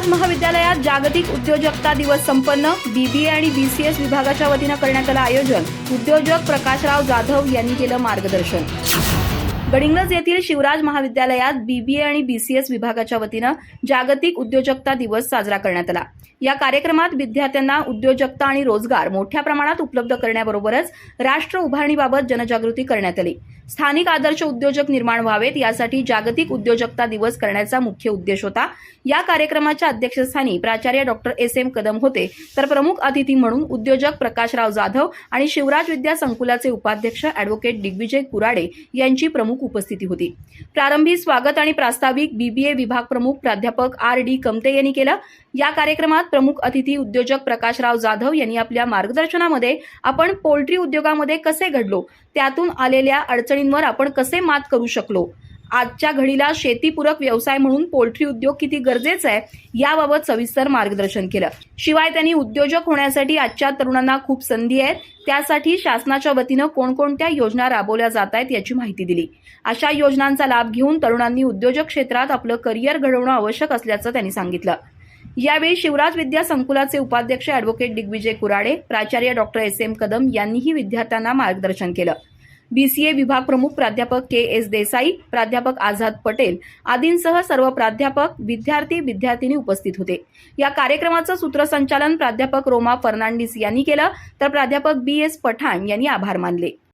शिवराज महाविद्यालयात जागतिक उद्योजकता दिवस संपन्न बीबीए आणि बीसीएस विभागाच्या वतीनं करण्यात आलं आयोजन. उद्योजक प्रकाशराव जाधव यांनी केलं मार्गदर्शन. गडिंग्लज येथील शिवराज महाविद्यालयात बीबीए आणि बीसीएस विभागाच्या वतीनं जागतिक उद्योजकता दिवस साजरा करण्यात आला. या कार्यक्रमात विद्यार्थ्यांना उद्योजकता आणि रोजगार मोठ्या प्रमाणात उपलब्ध करण्याबरोबरच राष्ट्र उभारणीबाबत जनजागृती करण्यात आली. स्थानिक आदर्श उद्योजक निर्माण व्हावेत यासाठी जागतिक उद्योजकता दिवस करण्याचा मुख्य उद्देश होता. या कार्यक्रमाच्या अध्यक्षस्थानी प्राचार्य डॉक्टर एस एम कदम होते. तर प्रमुख अतिथी म्हणून उद्योजक प्रकाशराव जाधव आणि शिवराज विद्या संकुलाचे उपाध्यक्ष अॅडव्होकेट दिग्विजय कुराडे यांची प्रमुख प्रमुख उपस्थिती होती. प्रारंभी स्वागत आणि प्रास्ताविक बीबीए विभाग प्रमुख प्राध्यापक आर डी कमते यांनी केलं. या कार्यक्रमात प्रमुख अतिथी उद्योजक प्रकाशराव जाधव यांनी आपल्या मार्गदर्शनामध्ये आपण पोल्ट्री उद्योगामध्ये कसे घडलो? त्यातून आलेल्या अडचणींवर आपण कसे मात करू शकलो? आजच्या घडीला शेतीपूरक व्यवसाय म्हणून पोल्ट्री उद्योग किती गरजेचा आहे याबाबत सविस्तर मार्गदर्शन केलं. शिवाय त्यांनी उद्योजक होण्यासाठी आजच्या तरुणांना खूप संधी आहेत त्यासाठी शासनाच्या वतीनं कोणकोणत्या योजना राबवल्या जात आहेत याची माहिती दिली. अशा योजनांचा लाभ घेऊन तरुणांनी उद्योजक क्षेत्रात आपलं करिअर घडवणं आवश्यक असल्याचं त्यांनी सांगितलं. यावेळी शिवराज विद्या संकुलाचे उपाध्यक्ष अॅडव्होकेट दिग्विजय कुराडे प्राचार्य डॉक्टर एस एम कदम यांनीही विद्यार्थ्यांना मार्गदर्शन केलं. बीसीए विभाग प्रमुख प्राध्यापक के एस देसाई प्राध्यापक आझाद पटेल आदींसह सर्व प्राध्यापक विद्यार्थी विद्यार्थिनी उपस्थित होते. या कार्यक्रमाचं सूत्रसंचालन प्राध्यापक रोमा फर्नांडिस यांनी केलं तर प्राध्यापक बी एस पठाण यांनी आभार मानले.